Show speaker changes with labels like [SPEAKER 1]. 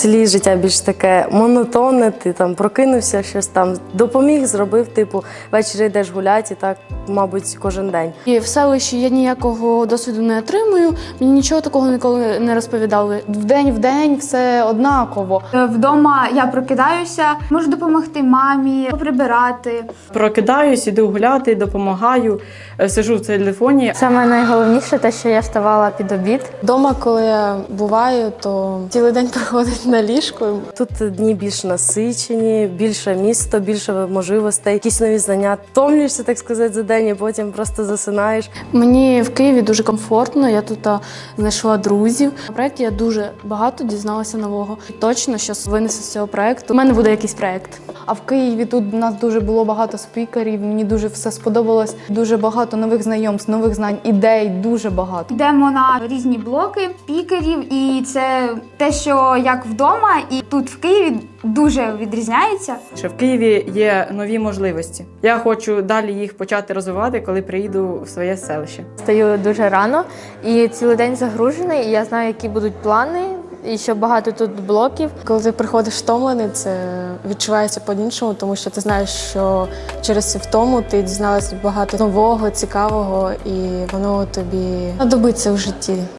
[SPEAKER 1] селі життя більш таке монотонне, ти там прокинувся, щось там допоміг, зробив, типу, ввечері йдеш гуляти, і так, мабуть, кожен день.
[SPEAKER 2] І в селищі я ніякого досвіду не отримую. Мені нічого такого ніколи не розповідали. Вдень в день все однаково.
[SPEAKER 3] Е, Вдома я прокидаюся, можу допомогти мамі прибирати.
[SPEAKER 4] Прокидаюсь, іду гуляти, допомагаю, е, сижу в телефоні.
[SPEAKER 5] Саме найголовніше те, що я вставала під обід.
[SPEAKER 6] Дома, коли я буваю, то цілий день проходить на ліжку.
[SPEAKER 1] Тут дні більш насичені, більше місто, більше можливостей, якісь нові знання. Втомлюєшся, так сказати, за день, і потім просто засинаєш.
[SPEAKER 2] Мені в Києві дуже комфортно. Я тут знайшла друзів. На проєкті я дуже багато дізналася нового. Точно, що винесу з цього проєкту. У мене буде якийсь проєкт.
[SPEAKER 7] А в Києві тут у нас дуже було багато спікерів. Мені дуже все сподобалось. Дуже багато нових знайомств, нових знань, ідей, дуже багато.
[SPEAKER 3] Йдемо на різні блоки пікерів, і це те, що як вдома, і тут в Києві дуже відрізняється.
[SPEAKER 4] Що в Києві є нові можливості. Я хочу далі їх почати розвивати, коли приїду в своє селище.
[SPEAKER 5] Стаю дуже рано і цілий день загружений. І я знаю, які будуть плани, і що багато тут блоків.
[SPEAKER 6] Коли ти приходиш втомлений, це відчувається по-іншому, тому що ти знаєш, що через цю втому ти дізналася багато нового, цікавого, і воно тобі знадобиться в житті.